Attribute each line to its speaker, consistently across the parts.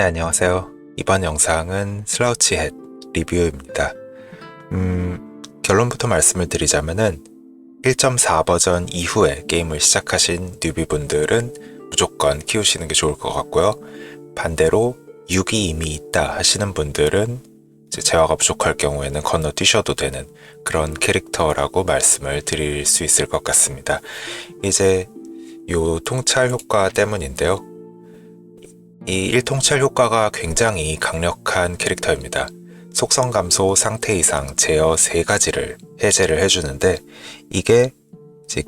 Speaker 1: 네, 안녕하세요. 이번 영상은 슬라우치 햇 리뷰입니다. 음, 결론부터 말씀을 드리자면은 1.4 버전 이후에 게임을 시작하신 뉴비분들은 무조건 키우시는 게 좋을 것 같고요. 반대로 6이 이미 있다 하시는 분들은 재화가 부족할 경우에는 건너뛰셔도 되는 그런 캐릭터라고 말씀을 드릴 수 있을 것 같습니다. 이제 요 통찰 효과 때문인데요. 이 1통찰 효과가 굉장히 강력한 캐릭터입니다. 속성 감소, 상태 이상, 제어 세 가지를 해제를 해주는데 이게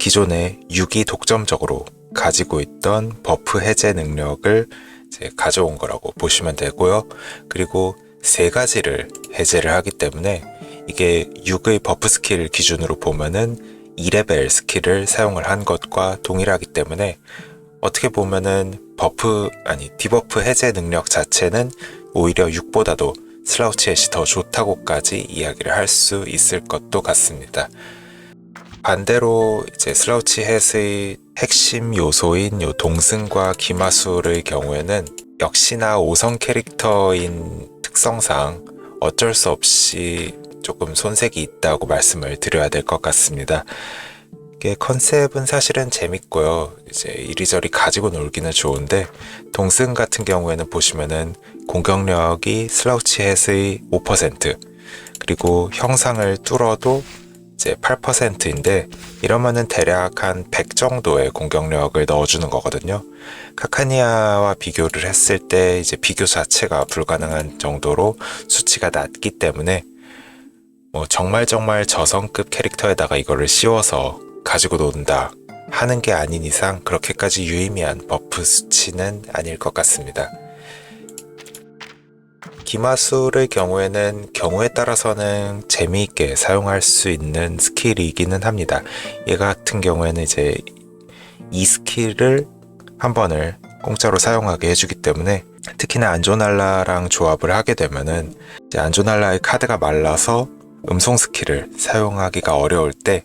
Speaker 1: 기존에 6이 독점적으로 가지고 있던 버프 해제 능력을 가져온 거라고 보시면 되고요. 그리고 세 가지를 해제를 하기 때문에 이게 6의 버프 스킬 기준으로 보면은 2레벨 스킬을 사용을 한 것과 동일하기 때문에 어떻게 보면은 버프 아니 디버프 해제 능력 자체는 오히려 6보다도 슬라우치 햇이 더 좋다고까지 이야기를 할 수 있을 것도 같습니다. 반대로 이제 슬라우치 햇의 핵심 요소인 요 동승과 기마술의 경우에는 역시나 5성 캐릭터인 특성상 어쩔 수 없이 조금 손색이 있다고 말씀을 드려야 될 것 같습니다. 컨셉은 사실은 재밌고요. 이제 이리저리 가지고 놀기는 좋은데 동승 같은 경우에는 보시면은 공격력이 슬라우치 햇의 5% 그리고 형상을 뚫어도 이제 8%인데 이러면은 대략 한 100 정도의 공격력을 넣어주는 거거든요. 카카니아와 비교를 했을 때 이제 비교 자체가 불가능한 정도로 수치가 낮기 때문에 뭐 정말 정말 저성급 캐릭터에다가 이거를 씌워서 가지고 논다 하는 게 아닌 이상 그렇게까지 유의미한 버프 수치는 아닐 것 같습니다. 기마술의 경우에는 경우에 따라서는 재미있게 사용할 수 있는 스킬이기는 합니다. 얘 같은 경우에는 이제 이 스킬을 한 번을 공짜로 사용하게 해주기 때문에 특히나 안조날라랑 조합을 하게 되면은 안조날라의 카드가 말라서 음송 스킬을 사용하기가 어려울 때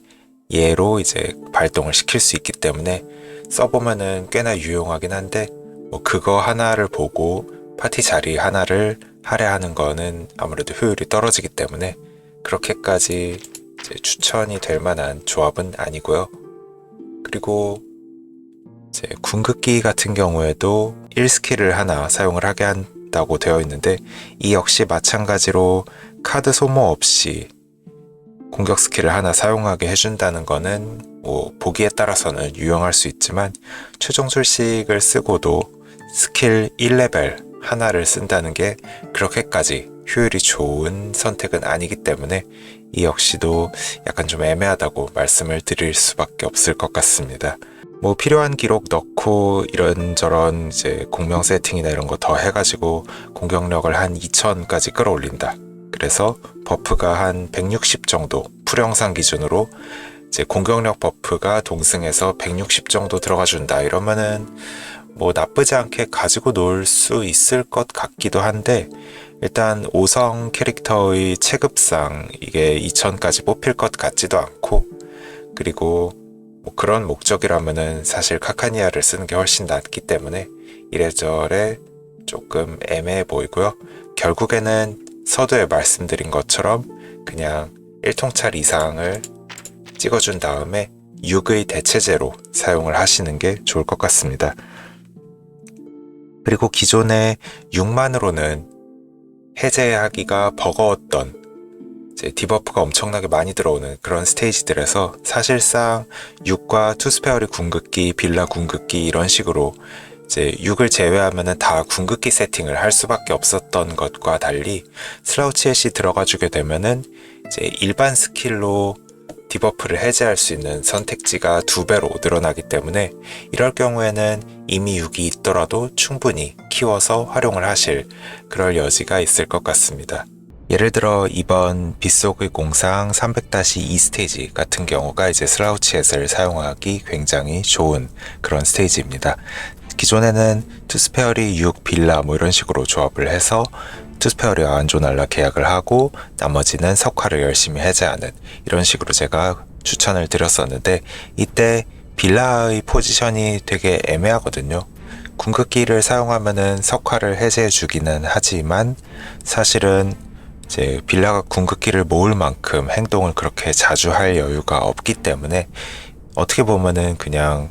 Speaker 1: 얘로 이제 발동을 시킬 수 있기 때문에 써보면은 꽤나 유용하긴 한데 뭐 그거 하나를 보고 파티 자리 하나를 할애하는 거는 아무래도 효율이 떨어지기 때문에 그렇게까지 추천이 될 만한 조합은 아니고요. 그리고 이제 궁극기 같은 경우에도 1스킬을 하나 사용을 하게 한다고 되어 있는데 이 역시 마찬가지로 카드 소모 없이 공격 스킬을 하나 사용하게 해준다는 거는 뭐 보기에 따라서는 유용할 수 있지만 최종 술식을 쓰고도 스킬 1레벨 하나를 쓴다는 게 그렇게까지 효율이 좋은 선택은 아니기 때문에 이 역시도 약간 좀 애매하다고 말씀을 드릴 수밖에 없을 것 같습니다. 뭐 필요한 기록 넣고 이런저런 이제 공명 세팅이나 이런 거 더 해가지고 공격력을 한 2000까지 끌어올린다. 그래서 버프가 한 160 정도 풀영상 기준으로 이제 공격력 버프가 동승해서 160 정도 들어가 준다 이러면은 뭐 나쁘지 않게 가지고 놀 수 있을 것 같기도 한데 일단 5성 캐릭터의 체급상 이게 2000까지 뽑힐 것 같지도 않고 그리고 뭐 그런 목적이라면은 사실 카카니아를 쓰는 게 훨씬 낫기 때문에 이래저래 조금 애매해 보이고요. 결국에는 서두에 말씀드린 것처럼 그냥 1통찰 이상을 찍어준 다음에 6의 대체제로 사용을 하시는 게 좋을 것 같습니다. 그리고 기존의 6만으로는 해제하기가 버거웠던 디버프가 엄청나게 많이 들어오는 그런 스테이지들에서 사실상 6과 투스페어리 궁극기, 빌라 궁극기 이런 식으로 이제 6을 제외하면은 다 궁극기 세팅을 할 수밖에 없었던 것과 달리 슬라우치 햇이 들어가 주게 되면은 이제 일반 스킬로 디버프를 해제할 수 있는 선택지가 두 배로 늘어나기 때문에 이럴 경우에는 이미 6이 있더라도 충분히 키워서 활용을 하실 그럴 여지가 있을 것 같습니다. 예를 들어 이번 빗속의 공상 300-2 스테이지 같은 경우가 이제 슬라우치 햇을 사용하기 굉장히 좋은 그런 스테이지입니다. 기존에는 투스페어리 6 빌라 뭐 이런 식으로 조합을 해서 투스페어리와 안조날라 계약을 하고 나머지는 석화를 열심히 해제하는 이런 식으로 제가 추천을 드렸었는데 이때 빌라의 포지션이 되게 애매하거든요. 궁극기를 사용하면은 석화를 해제해 주기는 하지만 사실은 이제 빌라가 궁극기를 모을 만큼 행동을 그렇게 자주 할 여유가 없기 때문에 어떻게 보면은 그냥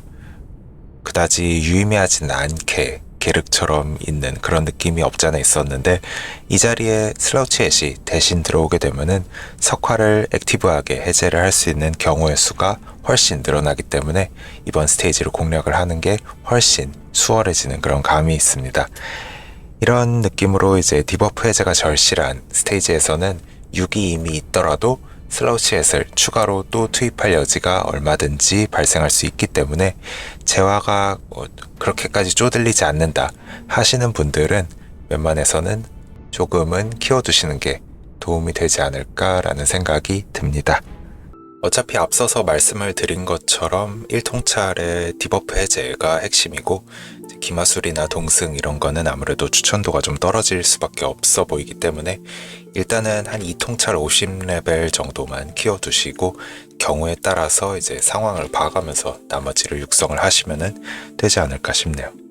Speaker 1: 그다지 유의미하진 않게 계륵처럼 있는 그런 느낌이 없잖아 있었는데 이 자리에 슬라우치 햇이 대신 들어오게 되면은 석화를 액티브하게 해제를 할 수 있는 경우의 수가 훨씬 늘어나기 때문에 이번 스테이지를 공략을 하는 게 훨씬 수월해지는 그런 감이 있습니다. 이런 느낌으로 이제 디버프 해제가 절실한 스테이지에서는 6이 이미 있더라도 슬라우치 햇을 추가로 또 투입할 여지가 얼마든지 발생할 수 있기 때문에 재화가 뭐 그렇게까지 쪼들리지 않는다 하시는 분들은 웬만해서는 조금은 키워두시는 게 도움이 되지 않을까라는 생각이 듭니다. 어차피 앞서서 말씀을 드린 것처럼 1통찰의 디버프 해제가 핵심이고 기마술이나 동승 이런 거는 아무래도 추천도가 좀 떨어질 수밖에 없어 보이기 때문에 일단은 한 2통찰 50레벨 정도만 키워두시고 경우에 따라서 이제 상황을 봐가면서 나머지를 육성을 하시면 되지 않을까 싶네요.